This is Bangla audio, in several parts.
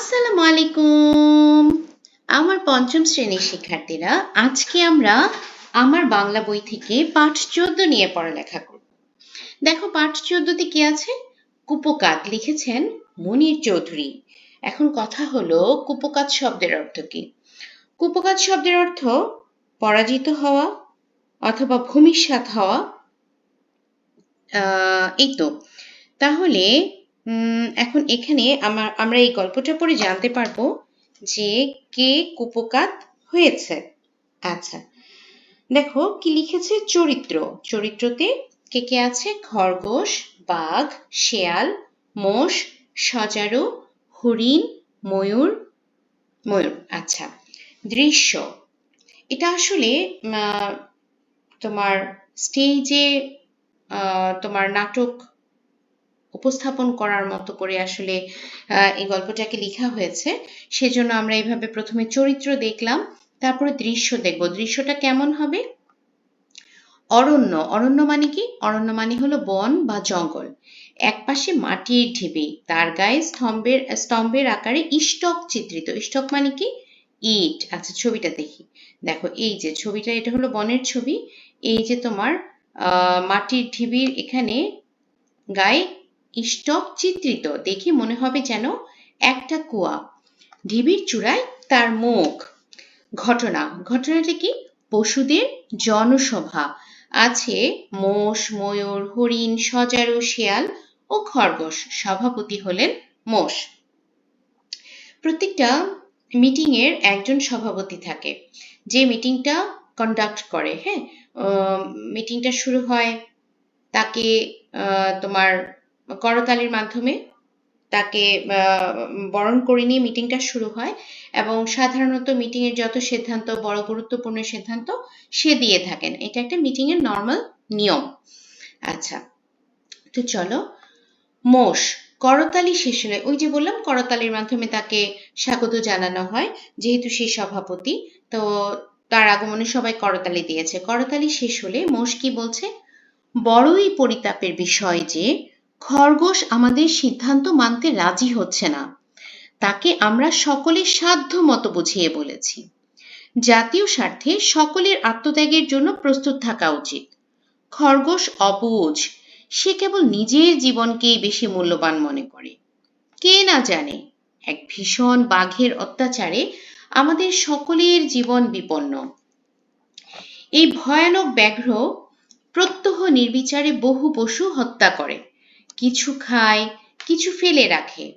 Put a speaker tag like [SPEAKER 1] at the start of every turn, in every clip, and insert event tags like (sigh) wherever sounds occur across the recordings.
[SPEAKER 1] আসসালামু আলাইকুম। আমার পঞ্চম শ্রেণির শিক্ষার্থীরা, আজকে আমরা আমার বাংলা বই থেকে পাঠ চোদ্দ নিয়ে পড়ালেখা করব। দেখো, পাঠ চোদ্দতে কি আছে? কুপকাত লিখেছেন মনির চৌধুরী। এখন কথা হলো কুপকাত শব্দের অর্থ কি? কুপকাত শব্দের অর্থ পরাজিত হওয়া অথবা ভূমিসাৎ হওয়া। এই তো। তাহলে এখন এখানে আমার, আমরা এই গল্পটা পড়ে জানতে পারব যে কে কুপকাত হয়েছে। আচ্ছা দেখো কি লিখেছে চরিত্র। চরিত্রতে কে কে আছে? খরগোশ, বাঘ, শেয়াল, মোষ, সজারু, হরিণ, ময়ূর ময়ূর। আচ্ছা দৃশ্য। এটা আসলে তোমার স্টেজে তোমার নাটক উপস্থাপন করার মতো করে আসলে এই গল্পটাকে লেখা হয়েছে। সেজন্য আমরা এইভাবে প্রথমে চরিত্র দেখলাম, তারপরে দৃশ্য দেখব। দৃশ্যটা কেমন হবে? অরণ্য। অরণ্য মানে কি? অরণ্য মানে হলো বন বা জঙ্গল। এক পাশে মাটির ঢিবি। তার গায়ে স্তম্ভের স্তম্ভের আকারে ইষ্টক চিত্রিত। ইষ্টক মানে কি? ইট। আচ্ছা ছবিটা দেখি। দেখো, এই যে ছবিটা, এটা হলো বনের ছবি। এই যে তোমার মাটির ঢিবির এখানে গায়ে স্টক চিত্রিত। দেখে মনে হবে যেন একটা কুয়া। ঢিবির চূড়ায় তার মুখ। ঘটনা। ঘটনাটি কি? পশুদের জনসভা। আছে মোষ, ময়ূর, হরিণ, সজারু, শেয়াল ও খরগোশ। সভাপতি হলেন মোষ। প্রত্যেকটা মিটিং এর একজন সভাপতি থাকে। যে মিটিংটা কন্ডাক্ট করে হ্যাঁ? মিটিংটা শুরু হয় তাকে তোমার করতালির মাধ্যমে তাকে বরণ করে নিয়ে মিটিংটা শুরু হয় এবং সাধারণত মিটিংয়ের যত সিদ্ধান্ত, বড় গুরুত্বপূর্ণ সিদ্ধান্ত সে দিয়ে থাকেন। এটা একটা মিটিংয়ের নর্মাল নিয়ম। আচ্ছা তো চলো। মোষ, করতালি শেষ হলে, ওই যে বললাম, করতালির মাধ্যমে তাকে স্বাগত জানানো হয়, যেহেতু সে সভাপতি, তো তার আগমনে সবাই করতালি দিয়েছে। করতালি শেষ হলে মোষ কি বলছে? বড়ই পরিতাপের বিষয় যে খরগোশ আমাদের সিদ্ধান্ত মানতে রাজি হচ্ছে না। তাকে আমরা সকলের সাধ্য মতো বুঝিয়ে বলেছি। জাতীয় স্বার্থে সকলের আত্মত্যাগের জন্য প্রস্তুত থাকা উচিত। খরগোশ অবুঝ সে কেবল নিজের জীবনকেই বেশি মূল্যবান মনে করে। কে না জানে, এক ভীষণ বাঘের অত্যাচারে আমাদের সকলের জীবন বিপন্ন। এই ভয়ানক ব্যাঘ্র প্রত্যহ নির্বিচারে বহু পশু হত্যা করে। কিছু খায়, কিছু ফেলে রাখে।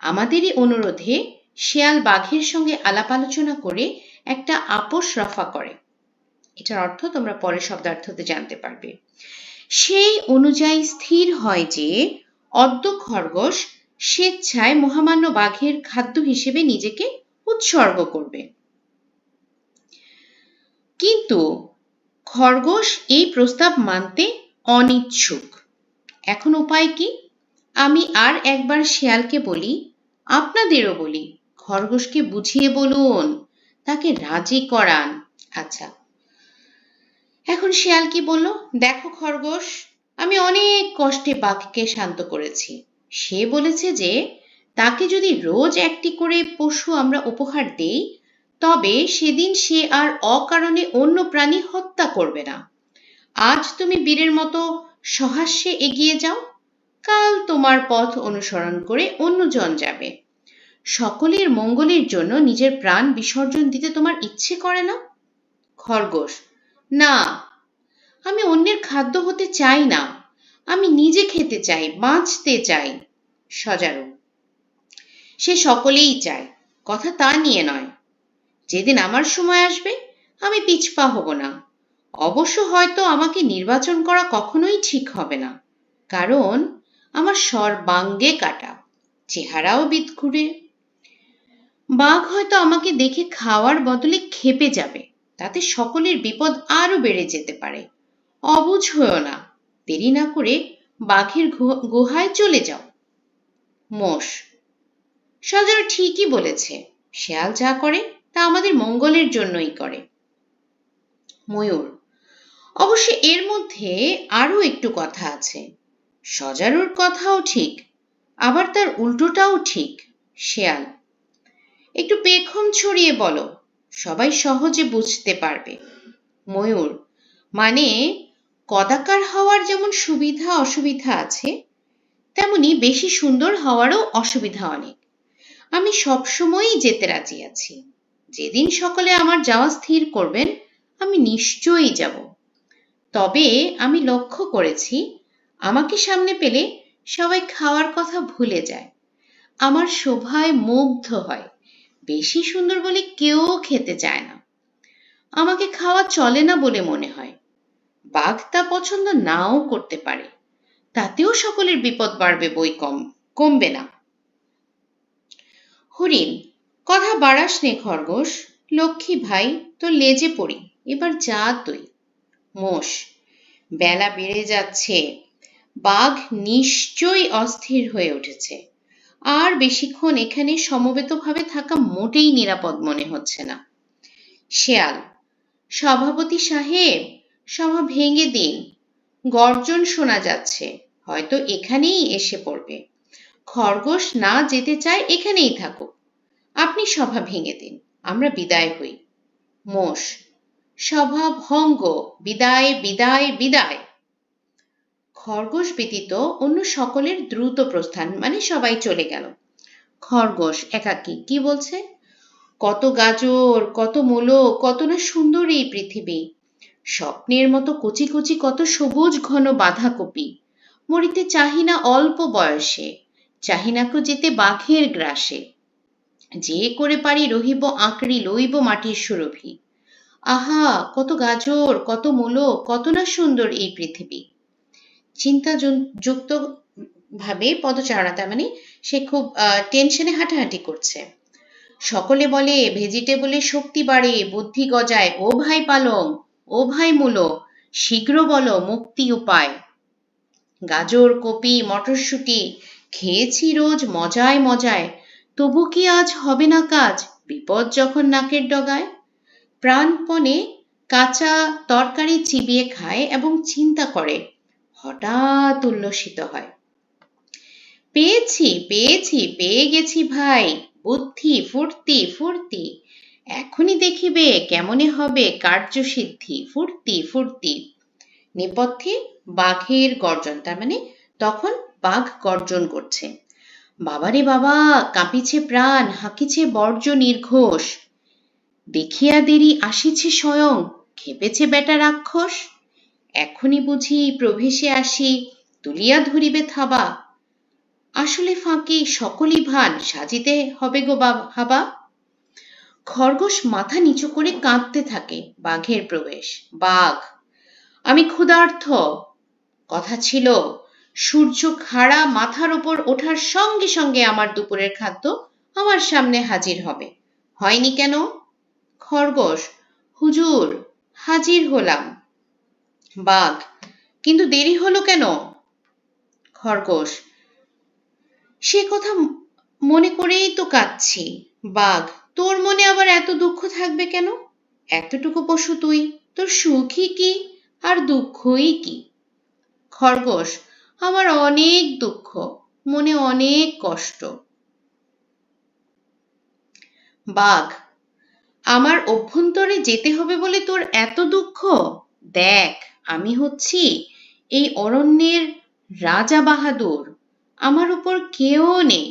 [SPEAKER 1] আমাদেরই অনুরোধে শেয়াল বাঘের সঙ্গে আলাপ আলোচনা করে একটা আপোষ রফা করে। এটার অর্থ তোমরা পরে শব্দার্থতে জানতে পারবে। সেই অনুযায়ী স্থির হয় যে অদ্য খরগোশ স্বেচ্ছায় মহামান্য বাঘের খাদ্য হিসেবে নিজেকে উৎসর্গ করবে। কিন্তু খরগোশ এই প্রস্তাব মানতে অনিচ্ছুক। এখন উপায় কি? আমি আর একবার শেয়ালকে বলি, আপনাদেরও বলি, খরগোশকে বুঝিয়ে বলুন, তাকে রাজি করান। আচ্ছা এখন শেয়াল কি বলল? দেখো খরগোশ, আমি অনেক কষ্টে বাঘকে শান্ত করেছি। সে বলেছে যে, তাকে যদি রোজ একটি করে পশু আমরা উপহার দেই, তবে সেদিন সে আর অকারণে অন্য প্রাণী হত্যা করবে না। আজ তুমি বীরের মতো সহাস্যে এগিয়ে যাও। কাল তোমার পথ অনুসরণ করে অন্যজন যাবে। সকলের মঙ্গলের জন্য নিজের প্রাণ বিসর্জন দিতে তোমার ইচ্ছে করে না? খরগোশ, না, আমি অন্যের খাদ্য হতে চাই না। আমি নিজে খেতে চাই, বাঁচতে চাই, সজারু। সে সকলেই চায়, কথা তা নিয়ে নয়। যেদিন আমার সময় আসবে, আমি পিছপা হব না। অবশ্য হয়তো আমাকে নির্বাচন করা কখনোই ঠিক হবে না, কারণ আমার সর্বাঙ্গে কাটা, চেহারাও বিদঘুরে। বাঘ হয়তো আমাকে দেখে খাওয়ার বদলে খেপে যাবে, তাতে সকলের বিপদ আরও বেড়ে যেতে পারে। অবুঝ হয়েও না, দেরি না করে বাঘের গুহায় চলে যাও। মোষ, সজর ঠিকই বলেছে, শেয়াল যা করে তা আমাদের মঙ্গলের জন্যই করে। ময়ূর অবশ্য এর মধ্যে আরও একটু কথা আছে। সজারুর কথাও ঠিক, আবার তার উল্টোটাও ঠিক, শেয়াল। একটু পেখম ছড়িয়ে বলো, সবাই সহজে বুঝতে পারবে। ময়ূর মানে কদাকার হওয়ার যেমন সুবিধা অসুবিধা আছে, তেমনি বেশি সুন্দর হওয়ারও অসুবিধা অনেক। আমি সবসময়ই যেতে রাজি আছি। যেদিন সকলে আমার যাওয়া স্থির করবেন, আমি নিশ্চয়ই যাব। তবে আমি লক্ষ্য করেছি, আমাকে সামনে পেলে সবাই খাওয়ার কথা ভুলে যায়। আমার শোভায় মুগ্ধ হয়। বেশি সুন্দর বলে কেউ খেতে চায় না। আমাকে খাওয়া চলে না বলে মনে হয়। বাঘ তা পছন্দ নাও করতে পারে। তাতেও সকলের বিপদ বাড়বে, বই কম, কমবে না। হরিণ, কথা বাড়াস নে খরগোশ। লক্ষ্মী ভাই, তোর লেজে পড়ি, এবার যা তুই। মোষ। বেলা বেড়ে যাচ্ছে, বাঘ নিশ্চয়ই অস্থির হয়ে উঠেছে। আর বেশিক্ষণ এখানে সমবেতভাবে থাকা মোটেই নিরাপদ মনে হচ্ছে না। শেয়াল, সভাপতি সাহেব, সভা ভেঙে দিন। গর্জন শোনা যাচ্ছে, হয়তো এখানেই এসে পড়বে। খরগোশ না যেতে চায় এখানেই থাকুক। আপনি সভা ভেঙে দিন, আমরা বিদায় হই। মোষ সভা ভঙ্গ বিদায় বিদায় বিদায়। খরগোশ ব্যতীত অন্য সকলের দ্রুত প্রস্থান মানে সবাই চলে গেল। খরগোশ একাকী, কি বলছে? কত গাজর, কত মূলো, কত না সুন্দর এই পৃথিবী। স্বপ্নের মতো কচি কচি, কত সবুজ ঘন বাঁধাকপি। মরিতে চাহি না অল্প বয়সে চাহিনাকে যেতে বাঘের গ্রাসে। যে করে পারি রহিব, আঁকড়ি লইব মাটির সুরভি। আহা, কত গাজর, কত মূলো, কত না সুন্দর এই পৃথিবী। চিন্তা যুক্ত ভাবে পদচারণা, তার মানে সে খুব টেনশনে হাঁটাহাঁটি করছে। সকলে বলে ভেজিটেবলে শক্তি বাড়ে, বুদ্ধি গজায়, ও ভাই পালং, ও ভাই মূলো, শীঘ্র বলো মুক্তি উপায়। গাজর, কপি, মটরশুঁটি, খেয়েছি রোজ মজায় মজায়, তবু কি আজ হবে না কাজ? বিপদ যখন নাকের ডগায় প্রাণপণে কাঁচা তরকারি চিবিয়ে খায় এবং চিন্তা করে, হঠাৎ উল্লসিত হয়। পেয়েছি পেয়েছি, পেয়ে গেছি ভাই, বুদ্ধি, ফুর্তি ফুর্তি। এখনই দেখিবে কেমনে হবে কার্যসিদ্ধি, ফুর্তি ফুর্তি। নেপথ্যে বাঘের গর্জন, তার মানে তখন বাঘ গর্জন করছে। বাবারে বাবা, কাঁপিছে প্রাণ, হাঁকিছে বর্জ্য নির্ঘোষ। দেখিয়া দেরি আসিছে স্বয়ং, খেপেছে বেটা রাক্ষস। এখনই বুঝি প্রভেশে আসি, তুলিয়া ধরিবে থাবা। আসলে ফাঁকি সকলই ভান, সাজিতে হবে গো হাবা খরগোশ মাথা নিচু করে কাঁদতে থাকে, বাঘের প্রবেশ। বাঘ, আমি ক্ষুধার্থ কথা ছিল, সূর্য খাড়া মাথার ওপর ওঠার সঙ্গে সঙ্গে আমার দুপুরের খাদ্য আমার সামনে হাজির হবে। হয়নি কেন? খরগোশ, হুজুর, হাজির হলাম। বাঘ, কিন্তু দেরি হলো কেন? খরগোশ, সে কথা মনে করেই তো কাঁদছি। বাঘ, তোর মনে আবার এত দুঃখ থাকবে কেন? এতটুকু পশু তুই, তোর সুখই কি আর দুঃখই কি? খরগোশ, আমার অনেক দুঃখ, মনে অনেক কষ্ট। বাঘ আমার অভ্যন্তরে যেতে হবে বলে তোর এত দুঃখ? দেখ, আমি হচ্ছি এই অরণ্যের রাজা বাহাদুর। আমার উপর কেউ নেই।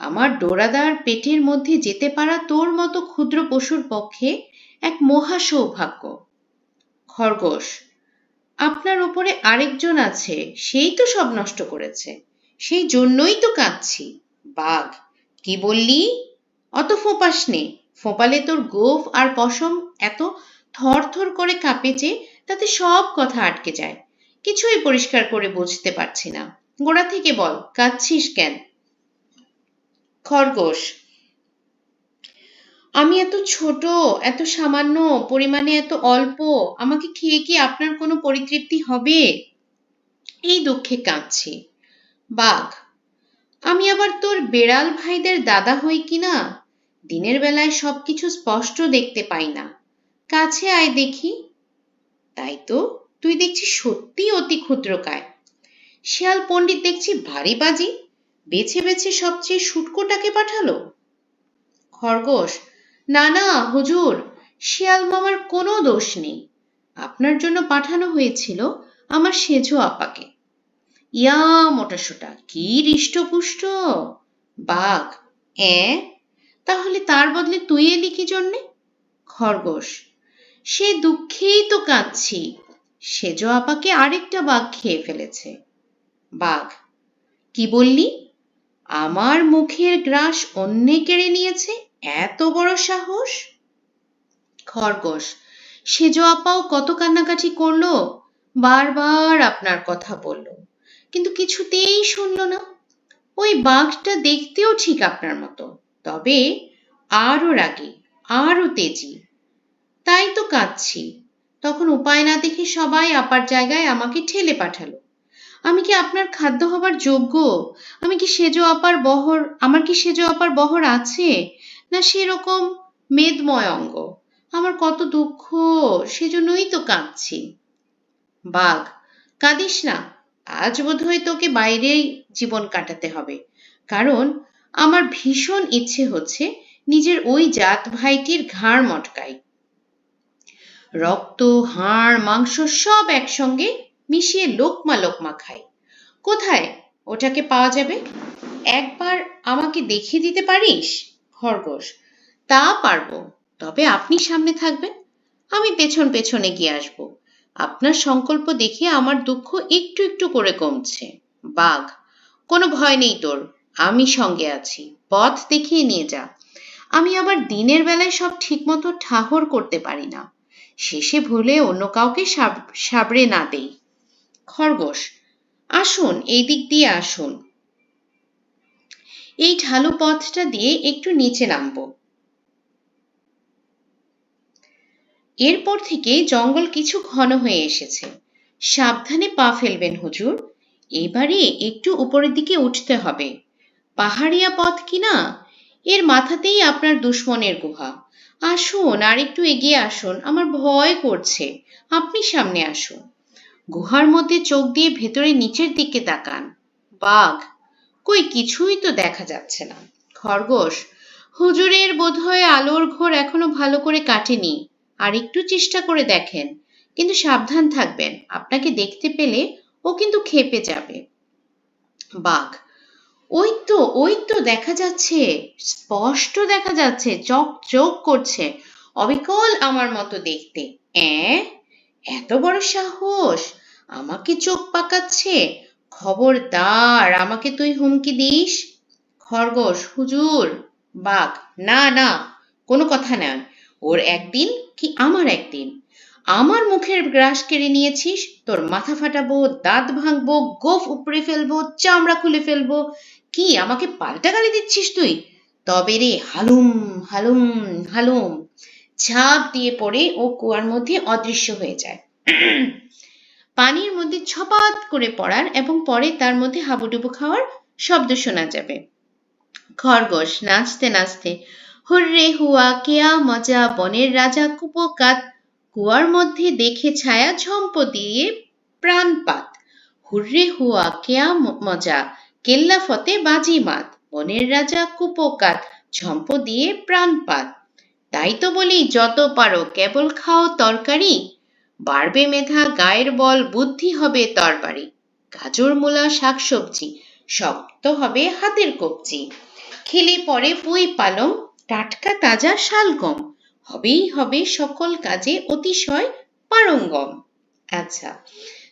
[SPEAKER 1] আমার ডোরাদার পেটের মধ্যে যেতে পারা তোর মতো ক্ষুদ্র পশুর পক্ষে এক মহা সৌভাগ্য খরগোশ, আপনার ওপরে আরেকজন আছে, সেই তো সব নষ্ট করেছে। সেই জন্যই তো কাঁদছি। বাঘ, কি বললি? অত ফোঁপাস নে ফোঁপালে তোর গোফ আর পশম এত থর থর করে কাঁপে যে তাতে সব কথা আটকে যায়। কিছুই পরিষ্কার করে বুঝতে পারছি না। গোড়া থেকে বল, কাঁদছিস কেন? খরগোশ, আমি এত ছোট, এত সামান্য, পরিমাণে এত অল্প, আমাকে খেয়ে কি আপনার কোনো পরিতৃপ্তি হবে? এই দুঃখে কাঁদছি। বাঘ, আমি আবার তোর বেড়াল ভাইদের দাদা হই কিনা? দিনের বেলায় সবকিছু স্পষ্ট দেখতে পাই না। কাছে আয় দেখি, তাই তো? তুই দেখছি সত্যি অতি ক্ষুদ্রকায়। শিয়াল পণ্ডিত দেখছি ভারী বাজি, বেছে বেছে সবচেয়ে শুটকোটাকে পাঠালো। খরগোশ, না না, হুজুর, শিয়াল মামার কোনো দোষ নেই। আপনার জন্য পাঠানো হয়েছিল আমার সেজো আপাকে। ইয়া মোটাসোটা কি হৃষ্টপুষ্ট। বাঘ, এ তাহলে তার বদলে তুই এলি কি জন্যে? খরগোশ। সে দুঃখেই তো কাঁদছি। সেজো আপাকে আরেকটা বাঘ খেয়ে ফেলেছে। বাঘ, কি বললি? আমার মুখের গ্রাস অন্যে কেড়ে নিয়েছে? এত বড় সাহস? খরগোশ, সেজো আপাও কত কান্নাকাটি করল? বারবার আপনার কথা বলল, কিন্তু কিছুতেই শুনল না। ওই বাঘটা দেখতেও ঠিক আপনার মতো। তবে আরও রাগী, আরও তেজি। তাই তো কাঁদছি। তখন উপায় না দেখে সবাই আপার জায়গায় আমাকে ঠেলে পাঠালো। আমি কি আপনার খাদ্য হবার যোগ্য? আমি কি সেজো আপার বহর, আমার কি সেজো আপার বহর আছে? না সেরকম মেদময় অঙ্গ। আমার কত দুঃখ, সেজন্যই তো কাঁদছি। বাঘ, কাঁদিস না। আজ বোধহয় তোকে বাইরেই জীবন কাটাতে হবে। কারণ আমার ভীষণ ইচ্ছে হচ্ছে নিজের ওই জাত ভাইটির ঘাড় মটকাই। রক্ত, হাড়, মাংস সব একসঙ্গে মিশিয়ে লোকমা লোকমা খাই। কোথায় ওটাকে পাওয়া যাবে? একবার আমাকে দেখিয়ে দিতে পারিস? খরগোশ, তা পারব। তবে আপনি সামনে থাকবেন, আমি পেছন পেছনে গিয়ে আসব। আপনার সংকল্প দেখে আমার দুঃখ একটু একটু করে কমছে। বাঘ, কোনো ভয় নেই তোর। আমি সঙ্গে আছি। পথ দেখিয়ে নিয়ে যা। আমি আবার দিনের বেলায় সব ঠিকমতো ঠাহর করতে পারি না। শেষে ভুলে অন্য কাউকে সাবড়ে না দেই। খরগোশ, আসুন, এই দিক দিয়ে আসুন। এই ঢালু পথটা দিয়ে একটু নিচে নামবো। এরপর থেকে জঙ্গল কিছু ঘন হয়ে এসেছে। সাবধানে পা ফেলবেন হুজুর। এবারে একটু উপরের দিকে উঠতে হবে। পাহাড়িয়া পথ কিনা? এর মাথাতেই আপনার দুশ্মনের গুহা। আসুন আর একটু এগিয়ে আসুন। আমার ভয় করছে। আপনি সামনে আসুন। গুহার মধ্যে চোখ দিয়ে ভেতরে নিচের দিকে তাকান। বাঘ? কই, কিছুই তো দেখা যাচ্ছে না। খরগোশ? হুজুরের বোধহয় আলোর ঘোর এখনও ভালো করে কাটেনি। আর একটু চেষ্টা করে দেখেন। কিন্তু সাবধান থাকবেন। আপনাকে দেখতে পেলে ও কিন্তু খেপে যাবে। বাঘ? ওই তো ওই তো দেখা যাচ্ছে, স্পষ্ট দেখা যাচ্ছে চক চক করছে, অবিকল আমার মতো দেখতে। এত বড় সাহস, আমাকে চোখ পাকাচ্ছে, খবরদার, আমাকে তুই হুমকি দিস? খরগোশ, হুজুর, বাঘ, না না, কোনো কথা নয়, ওর একদিন কি আমার একদিন? আমার মুখের গ্রাস কেড়ে নিয়েছিস, তোর মাথা ফাটাবো, দাঁত ভাঙবো, গোফ উপড়ে ফেলব, চামড়া খুলে ফেলব কি, আমাকে পাল্টা গালি দিচ্ছিস তুই? তবে রে, হালুম হালুম হালুম। ঝাঁপ দিয়ে পড়ে ও কুয়ার মধ্যে অদৃশ্য হয়ে যায়। পানির মধ্যে ছপাত করে পড়ার এবং পরে তার মধ্যে হাবুডুবু খাওয়ার শব্দ শোনা যাবে। খরগোশ নাচতে নাচতে, হুররে হুয়া, কেয়া মজা, বনের রাজা কুপকাত। কুয়ার মধ্যে দেখে ছায়া ঝম্প দিয়ে প্রাণপাত। হুররে হুয়া, কেয়া মজা কেল্লা ফতে বাজিমাত বনের রাজা কুপকাত, ঝম্প দিয়ে প্রাণপাত। তাই তো বলি, যত পারো কেবল খাও তরকারি। বাড়বে মেধা, গায়ের বল, বুদ্ধি হবে তরবারি। গাজর, মূলা, শাকসবজি, শক্ত হবে হাতের কবজি। খেলে পরে পুই পালং, টাটকা তাজা শালগম। হবেই হবে সকল কাজে অতিশয় পারঙ্গম। আচ্ছা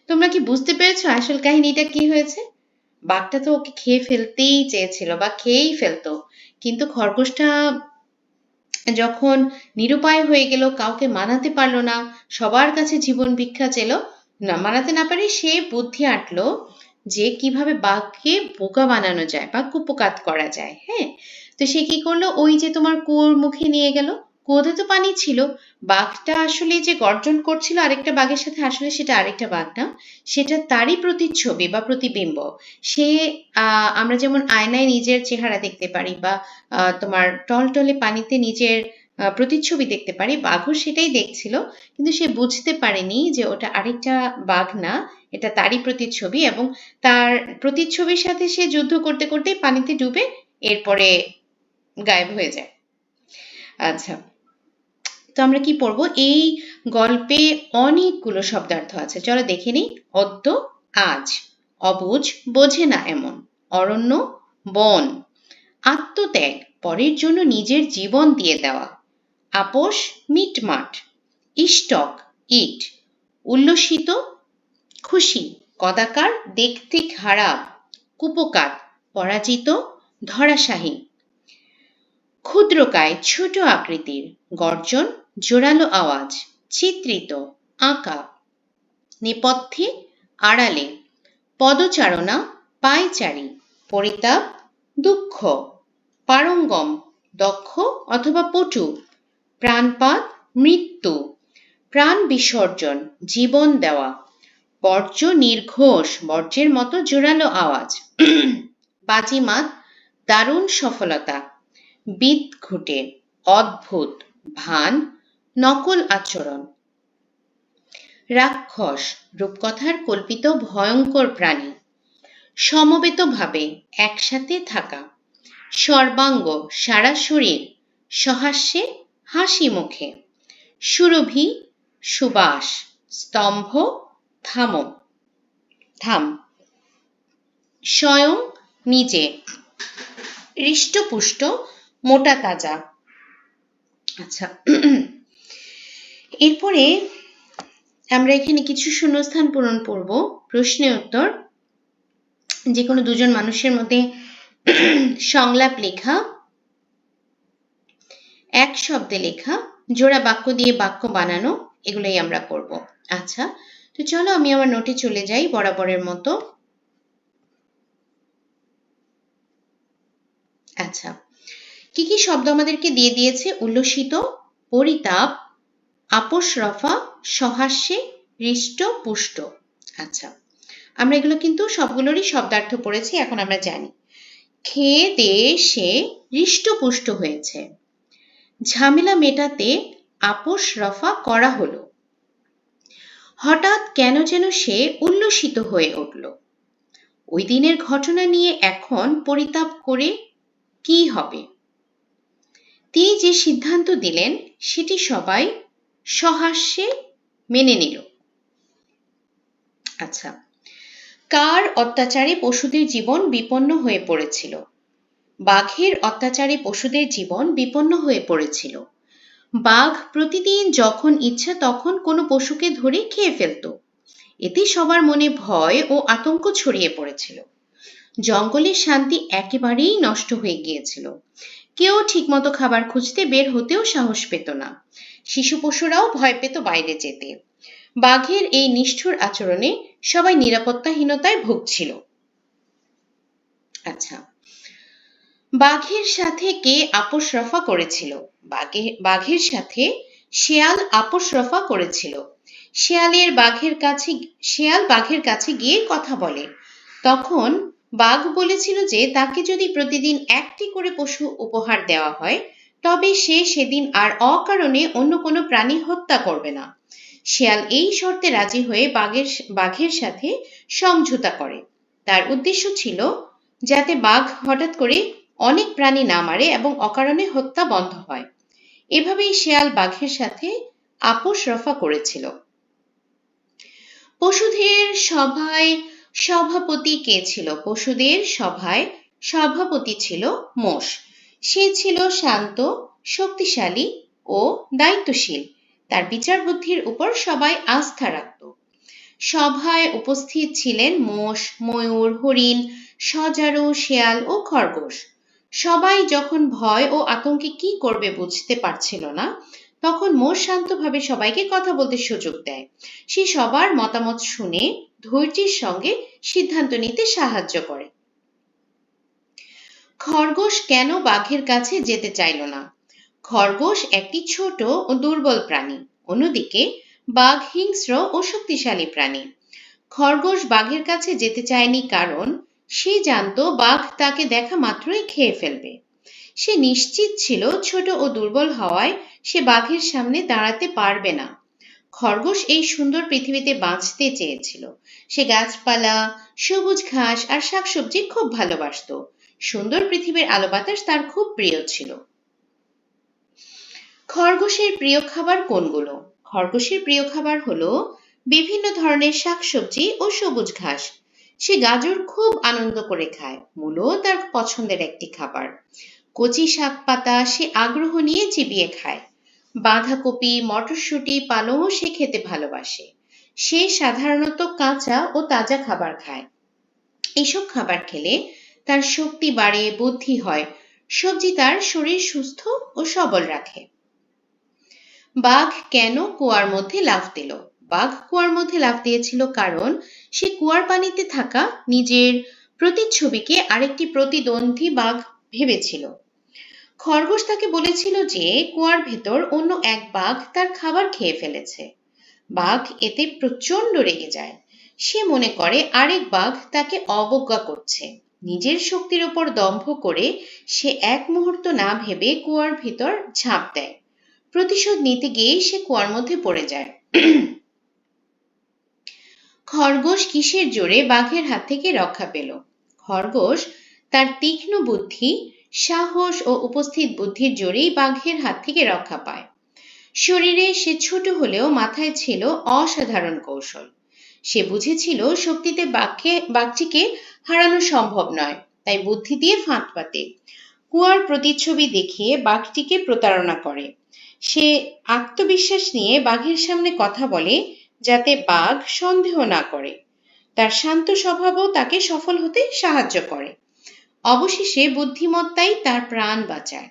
[SPEAKER 1] তোমরা কি বুঝতে পেরেছ আসল কাহিনীটা কি হয়েছে? বাঘটা তো ওকে খেয়ে ফেলতেই চেয়েছিল বা খেয়েই ফেলতো। কিন্তু খরগোশটা যখন নিরুপায় হয়ে গেল, কাউকে মানাতে পারল না, সবার কাছে জীবন ভিক্ষা চেলো, না মানাতে না পারে সে বুদ্ধি আটলো যে কীভাবে বাঘকে বোকা বানানো যায় বা কুপকাত করা যায় হ্যাঁ? তো সে কি করল? ওই যে তোমার কুয়োর মুখে নিয়ে গেল কুয়োতে তো পানি ছিল। বাঘটা আসলে যে গর্জন করছিল আরেকটা বাঘের সাথে, আসলে সেটা আরেকটা বাঘ না। সেটা তারই প্রতিচ্ছবি বা প্রতিবিম্ব। সে আমরা যেমন আয়নায় নিজের চেহারা দেখতে পারি বা তোমার টলটলে পানিতে নিজের প্রতিচ্ছবি দেখতে পারি, বাঘও সেটাই দেখছিল। কিন্তু সে বুঝতে পারেনি যে ওটা আরেকটা বাঘ না, এটা তারই প্রতিচ্ছবি এবং তার প্রতিচ্ছবির সাথে সে যুদ্ধ করতে, করতেই পানিতে ডুবে এরপরে গায়েব হয়ে যায়। আচ্ছা। তো আমরা কি পড়ব? এই গল্পে অনেকগুলো শব্দার্থ আছে। চলো দেখে নিই। অদ্য, আজ। অবুঝ, বোঝে না এমন। অরণ্য, বন। আত্মত্যাগ, পরের জন্য নিজের জীবন দিয়ে দেওয়া। আপোষ, মিটমাট। ইষ্টক, ইট। উল্লসিত, খুশি। কদাকার, দেখতে খারাপ। কুপকার, পরাজিত, ধরাশাহী। ক্ষুদ্রকায়, ছোট আকৃতির। গর্জন জোরালো আওয়াজ, চিত্রিত, আঁকা। নেপথ্যে আড়ালে, পদচারণা, পায়চারী, পরিতাপ, দুঃখ, পারঙ্গম, দক্ষ অথবা পটু, প্রাণপাত, মৃত্যু, প্রাণ বিসর্জন, জীবন দেওয়া, বর্জ্য নির্ঘোষ, বর্জ্যের মতো জোরালো আওয়াজ। (clears throat) বাজিমাত, দারুণ সফলতা বিদ ঘুটে অদ্ভুত, ভান নকল আচরণ। রাক্ষস রূপকথার কল্পিত ভয়ঙ্কর প্রাণী। সমবেতভাবে একসাথে থাকা। সর্বাঙ্গ সারা শরীর, সহাস্যে হাসি মুখে। সুরভি, সুবাস, স্তম্ভ, থাম। থাম। স্বয়ং নিজে। হৃষ্টপুষ্ট, মোটা তাজা। আচ্ছা। এরপরে আমরা এখানে কিছু শূন্যস্থান পূরণ করব। প্রশ্নে উত্তর যে কোনো দুজন মানুষের মধ্যে সংলাপ লেখা, এক শব্দে লেখা, জোড়া বাক্য দিয়ে বাক্য বানানো, এগুলোই আমরা করব। আচ্ছা তো চলো আমি আমার নোটে চলে যাই বরাবরের মতো। আচ্ছা কি কি শব্দ আমাদেরকে দিয়ে দিয়েছে? উল্লসিত, পরিতাপ আপোষ রফা, সহাস্যে, হৃষ্ট, পুষ্ট। আচ্ছা আমরা এগুলো কিন্তু সবগুলোরই শব্দার্থ পড়েছি, এখন আমরা জানি। খেয়ে দিয়ে সে হৃষ্টপুষ্ট হয়েছে। ঝামেলা মেটাতে আপোষ রফা করা হলো। হঠাৎ কেন যেন সে উল্লসিত হয়ে উঠল। ওই দিনের ঘটনা নিয়ে এখন পরিতাপ করে কি হবে? তিনি যে সিদ্ধান্ত দিলেন, সেটি সবাই সহাস্যে মেনে নিল। আচ্ছা কার অত্যাচারে পশুদের জীবন বিপন্ন হয়ে পড়েছিল? বাঘের অত্যাচারে পশুদের জীবন বিপন্ন হয়ে পড়েছিল। বাঘ প্রতিদিন যখন ইচ্ছা তখন কোনো পশুকে ধরে খেয়ে ফেলত। এতে সবার মনে ভয় ও আতঙ্ক ছড়িয়ে পড়েছিল। জঙ্গলের শান্তি একেবারেই নষ্ট হয়ে গিয়েছিল। কেউ ঠিকমতো খাবার খুঁজতে বের হতেও সাহস পেত না। শিশু পশুরাও ভয় পেত বাইরে যেতে। বাঘের এই নিষ্ঠুর আচরণে সবাই নিরাপত্তাহীনতায় ভুগছিল। আচ্ছা বাঘের সাথে কে আপোষ রফা করেছিল? বাঘের সাথে শেয়াল আপোষ রফা করেছিল। শেয়ালের বাঘের কাছে, শেয়াল বাঘের কাছে গিয়ে কথা বলে। তখন বাঘ বলেছিল যে তাকে যদি প্রতিদিন একটি করে পশু উপহার দেওয়া হয়, তবে সে সেদিন আর অকারণে অন্য কোনো প্রাণী হত্যা করবে না। শেয়াল এই শর্তে রাজি হয়ে বাঘের বাঘের সাথে সমঝোতা করে। তার উদ্দেশ্য ছিল যাতে বাঘ হঠাৎ করে অনেক প্রাণী না মারে এবং অকারণে হত্যা বন্ধ হয়। এভাবেই শেয়াল বাঘের সাথে আপোষ রফা করেছিল। পশুদের সভায় সভাপতি কে ছিল? পশুদের সভায় সভাপতি ছিল মোষ। সে ছিল শান্ত, শক্তিশালী ও দায়িত্বশীল। তার বিচার বুদ্ধির উপর সবাই আস্থা রাখত। সভায় উপস্থিত ছিলেন মোষ, ময়ূর, হরিণ, সজারু, শেয়াল ও খরগোশ। সবাই যখন ভয় ও আতঙ্কে কি করবে বুঝতে পারছিল না, তখন মোষ শান্তভাবে সবাইকে কথা বলতে সুযোগ দেয়। সে সবার মতামত শুনে ধৈর্যের সঙ্গে সিদ্ধান্ত নিতে সাহায্য করে। খরগোশ কেন বাঘের কাছে যেতে চাইল না? খরগোশ একটি ছোট ও দুর্বল প্রাণী, অন্যদিকে বাঘ হিংস্র ও শক্তিশালী প্রাণী। খরগোশ বাঘের কাছে যেতে চায়নি কারণ সে জানত বাঘ তাকে দেখা মাত্রই খেয়ে ফেলবে। সে নিশ্চিত ছিল ছোট ও দুর্বল হওয়ায় সে বাঘের সামনে দাঁড়াতে পারবে না। খরগোশ এই সুন্দর পৃথিবীতে বাঁচতে চেয়েছিল। সে গাছপালা, সবুজ ঘাস আর শাকসবজি খুব ভালোবাসত। সুন্দর পৃথিবীর আলো বাতাস তার খুব প্রিয় ছিল। খরগোশের প্রিয় খাবার কোনগুলো? খরগোশের প্রিয় খাবার হলো বিভিন্ন ধরনের শাকসবজি ও সবুজ ঘাস। সে গাজর খুব আনন্দ করে খায় মূলো তার পছন্দের একটি খাবার। কচি শাক পাতা সে আগ্রহ নিয়ে চিবিয়ে খায়। বাঁধাকপি, মটরশুঁটি পালংও সে খেতে ভালোবাসে। সে সাধারণত কাঁচা ও তাজা খাবার খায়। এসব খাবার খেলে তার শক্তি বাড়ে, বুদ্ধি হয়, সবজি তার শরীর সুস্থ ও সবল রাখে। বাঘ কেন কুয়ার মধ্যে লাফ দিল? বাঘ কুয়ার মধ্যে লাফ দিয়েছিল কারণ সে কুয়ার পানিতে থাকা নিজের প্রতিচ্ছবিকে আরেকটি প্রতিদ্বন্দ্বী বাঘ ভেবেছিল। খরগোশ তাকে বলেছিল যে, কুয়ার ভেতর অন্য এক বাঘ তার খাবার খেয়ে ফেলেছে। বাঘ এতে প্রচণ্ড রেগে যায়। সে মনে করে, আরেক বাঘ তাকে অবজ্ঞা করছে। নিজের শক্তির ওপর দম্ভ করে সে এক মুহূর্ত না ভেবে কুয়ার ভিতর ঝাঁপ দেয়। প্রতিশোধ নিতে গিয়েই সে কুয়ার মধ্যে পড়ে যায়। খরগোশ কিসের জোরে বাঘের হাত থেকে রক্ষা পেল? খরগোশ তার তীক্ষ্ণ বুদ্ধি সাহস ও উপস্থিত বুদ্ধির জোরেই বাঘের হাত থেকে রক্ষা পায়। শরীরে সে ছোট হলেও মাথায় ছিল অসাধারণ কৌশল। সে বুঝেছিল শক্তিতে বাঘকে, বাঘটিকে হারানো সম্ভব নয়, তাই বুদ্ধি দিয়ে ফাঁদ পাতে। কুয়ার প্রতিচ্ছবি দেখিয়ে বাঘটিকে প্রতারণা করে। সে আত্মবিশ্বাস নিয়ে বাঘের সামনে কথা বলে, যাতে বাঘ সন্দেহ না করে। তার শান্ত স্বভাবও তাকে সফল হতে সাহায্য করে। অবশেষে বুদ্ধিমত্তাই তার প্রাণ বাঁচায়।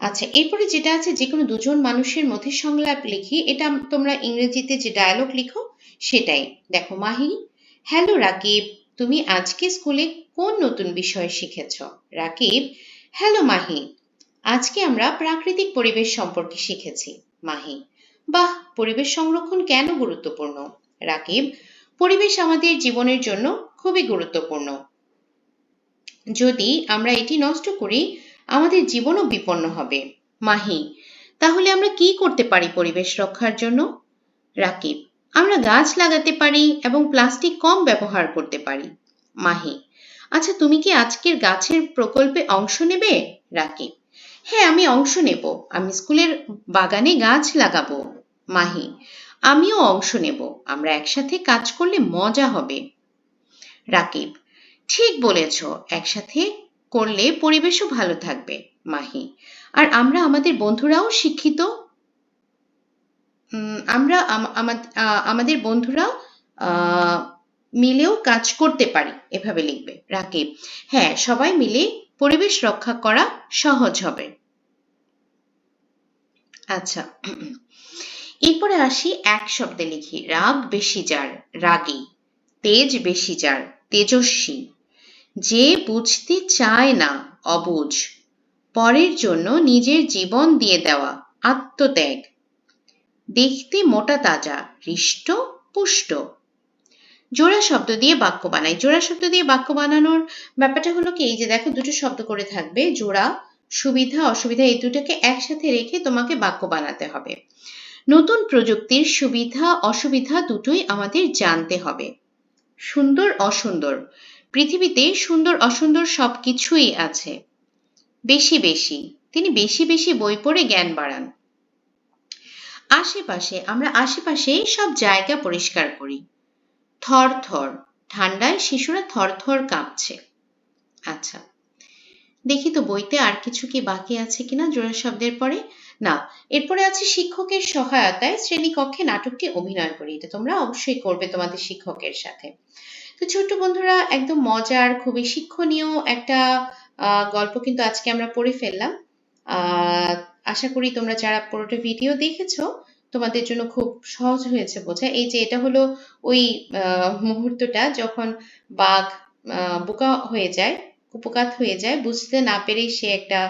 [SPEAKER 1] আচ্ছা এরপরে যেটা আছে যে কোনো দুজন মানুষের মধ্যে সংলাপ লিখি। এটা তোমরা ইংরেজিতে যে ডায়ালগ লিখো, সেটাই। দেখো, মাহি হ্যালো রাকিব, তুমি আজকে স্কুলে কোন নতুন বিষয় শিখেছ? রাকিব হ্যালো মাহি, আজকে আমরা প্রাকৃতিক পরিবেশ সম্পর্কে শিখেছি। মাহি, বাহ, পরিবেশ সংরক্ষণ কেন গুরুত্বপূর্ণ? রাকিব, পরিবেশ আমাদের জীবনের জন্য খুবই গুরুত্বপূর্ণ। যদি আমরা এটি নষ্ট করি, আমাদের জীবনও বিপন্ন হবে। মাহি, তাহলে আমরা কি করতে পারি পরিবেশ রক্ষার জন্য? রাকিব, আমরা গাছ লাগাতে পারি এবং প্লাস্টিক কম ব্যবহার করতে পারি। মাহি আচ্ছা তুমি কি আজকের গাছের প্রকল্পে অংশ নেবে? রাকিব হ্যাঁ আমি অংশ নেব। আমি স্কুলের বাগানে গাছ লাগাবো। মাহি, আমিও অংশ নেব। আমরা একসাথে কাজ করলে মজা হবে। রাকিব ঠিক বলেছ, একসাথে করলে পরিবেশও ভালো থাকবে, মাহি। আর আমরা আমাদের বন্ধুরাও শিক্ষিত। আমরা আমাদের বন্ধুরা মিলেও কাজ করতে পারি, এভাবে লিখবে রাকিব। হ্যাঁ সবাই মিলে পরিবেশ রক্ষা করা সহজ হবে। আচ্ছা এরপরে আসি এক শব্দে লিখি, রাগ বেশি যার, রাগী। তেজ বেশি যার, তেজস্বী। যে বুঝতে চায় না, অবুঝ। পরের জন্য নিজের জীবন দিয়ে দেওয়া, আত্মত্যাগ। দেখতে মোটা তাজা, হৃষ্ট, পুষ্ট। জোড়া শব্দ দিয়ে বাক্য বানাই। জোড়া শব্দ দিয়ে বাক্য বানানোর ব্যাপারটা হলো কি? এই যে দেখো, দুটো শব্দ করে থাকবে, জোড়া, সুবিধা, অসুবিধা, এই দুটোকে একসাথে রেখে তোমাকে বাক্য বানাতে হবে। নতুন প্রযুক্তির সুবিধা, অসুবিধা দুটোই আমাদের জানতে হবে। সুন্দর, অসুন্দর। পৃথিবীতে সুন্দর অসুন্দর সব কিছুই আছে। বেশি বেশি। তিনি বেশি বেশি বই পড়ে জ্ঞান বাড়ান। আশেপাশে, আমরা আশেপাশে সব জায়গা পরিষ্কার করি। থর থর। ঠান্ডায় শিশুরা থর থর কাঁপছে। আচ্ছা দেখি তো বইতে আর কিছু কি বাকি আছে কিনা জোড়া শব্দের পরে? না, এরপরে আছে শিক্ষকের সহায়তায় শ্রেণীকক্ষে নাটকটি অভিনয় করি। এটা তোমরা অবশ্যই করবে তোমাদের শিক্ষকের সাথে। তো ছোট্ট বন্ধুরা, একদম মজার, খুবই শিক্ষণীয় একটা গল্প কিন্তু আজকে আমরা পড়ে ফেললাম। আশা করি তোমরা যারা পুরোটা ভিডিও দেখেছ, তোমাদের জন্য খুব সহজ হয়েছে বোঝা। এই যে এটা হলো ওই মুহূর্তটা যখন বাঘ বোকা হয়ে যায় কুপকাত হয়ে যায়, বুঝতে না পেরেই সে একটা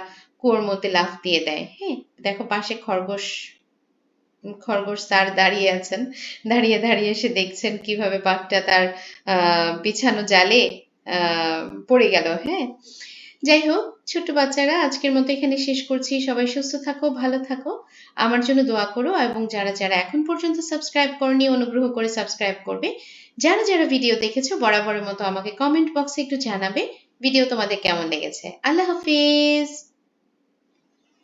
[SPEAKER 1] কুয়োর মধ্যে লাফ দিয়ে দেয়। হ্যাঁ দেখো পাশে খরগোশ খরগোশ স্যার দাঁড়িয়ে আছেন। দাঁড়িয়ে দাঁড়িয়ে এসে দেখছেন কীভাবে বাঘটা তার বিছানো জালে পড়ে গেল হ্যাঁ? যাই হোক, ছোট্ট বাচ্চারা, আজকের মতো এখানে শেষ করছি। সবাই সুস্থ থাকো, ভালো থাকো। আমার জন্য দোয়া করো এবং যারা যারা এখন পর্যন্ত সাবস্ক্রাইব করনি, অনুগ্রহ করে সাবস্ক্রাইব করবে। যারা যারা ভিডিও দেখেছ, বরাবরের মতো আমাকে কমেন্ট বক্সে একটু জানাবে। ভিডিও তোমাদের কেমন লেগেছে? আল্লাহ হাফিজ!